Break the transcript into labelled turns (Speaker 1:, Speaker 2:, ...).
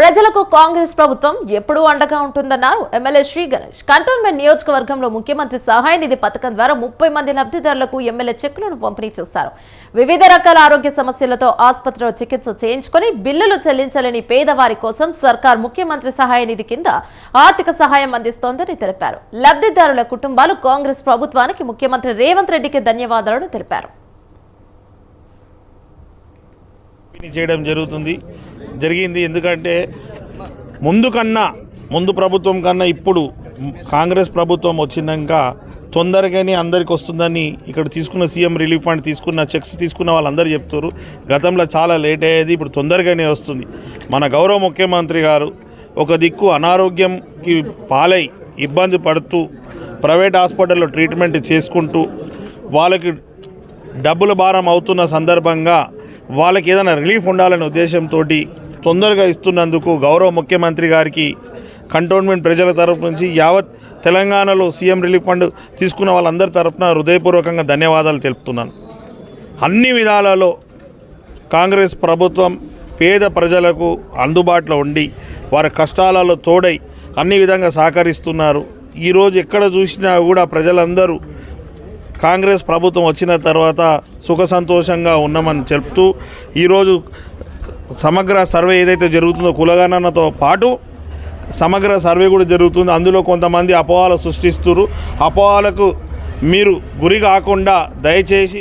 Speaker 1: ప్రజలకు కాంగ్రెస్ ప్రభుత్వం ఎప్పుడూ అండగా ఉంటుందన్నారు ఎమ్మెల్యే శ్రీ గణేష్. కంటోన్మెంట్ నియోజకవర్గంలో ముఖ్యమంత్రి సహాయ నిధి పథకం ద్వారా ముప్పై మంది లబ్ధిదారులకు ఎమ్మెల్యే చెక్కులను పంపిణీ చేశారు. వివిధ రకాల ఆరోగ్య సమస్యలతో ఆసుపత్రిలో చికిత్స చేయించుకొని బిల్లులు చెల్లించలేని పేదవారి కోసం సర్కార్ ముఖ్యమంత్రి సహాయ నిధి కింద ఆర్థిక సహాయం అందిస్తోందని తెలిపారు. లబ్ధిదారుల కుటుంబాలు కాంగ్రెస్ ప్రభుత్వానికి ముఖ్యమంత్రి రేవంత్ రెడ్డికి ధన్యవాదాలను తెలిపారు.
Speaker 2: పంపిణీ చేయడం జరుగుతుంది. జరిగింది ఎందుకంటే ముందు కన్నా ముందు ప్రభుత్వం కన్నా ఇప్పుడు కాంగ్రెస్ ప్రభుత్వం వచ్చినాక తొందరగానే అందరికి వస్తుందని ఇక్కడ తీసుకున్న సీఎం రిలీఫ్ ఫండ్ తీసుకున్న చెక్స్ తీసుకున్న వాళ్ళందరూ చెప్తారు. గతంలో చాలా లేట్ అయ్యేది ఇప్పుడు తొందరగానే వస్తుంది. మన గౌరవ ముఖ్యమంత్రి గారు ఒక దిక్కు అనారోగ్యంకి పాలై ఇబ్బంది పడుతూ ప్రైవేట్ హాస్పిటల్లో ట్రీట్మెంట్ చేసుకుంటూ వాళ్ళకి డబ్బుల భారం అవుతున్న సందర్భంగా వాళ్ళకి ఏదైనా రిలీఫ్ ఉండాలనే ఉద్దేశంతో తొందరగా ఇస్తున్నందుకు గౌరవ ముఖ్యమంత్రి గారికి కంటోన్మెంట్ ప్రజల తరపు నుంచి యావత్ తెలంగాణలో సీఎం రిలీఫ్ ఫండ్ తీసుకున్న వాళ్ళందరి తరఫున హృదయపూర్వకంగా ధన్యవాదాలు తెలుపుతున్నాను. అన్ని విధాలలో కాంగ్రెస్ ప్రభుత్వం పేద ప్రజలకు అందుబాటులో ఉండి వారి కష్టాలలో తోడై అన్ని విధంగా సహకరిస్తున్నారు. ఈరోజు ఎక్కడ చూసినా కూడా ప్రజలందరూ కాంగ్రెస్ ప్రభుత్వం వచ్చిన తర్వాత సుఖ సంతోషంగా ఉన్నామని చెప్తూ ఈరోజు సమగ్ర సర్వే ఏదైతే జరుగుతుందో కులగణనతో పాటు సమగ్ర సర్వే కూడా జరుగుతుంది. అందులో కొంతమంది అపోహలు సృష్టిస్తున్నారు అపోహలకు మీరు గురి కాకుండా దయచేసి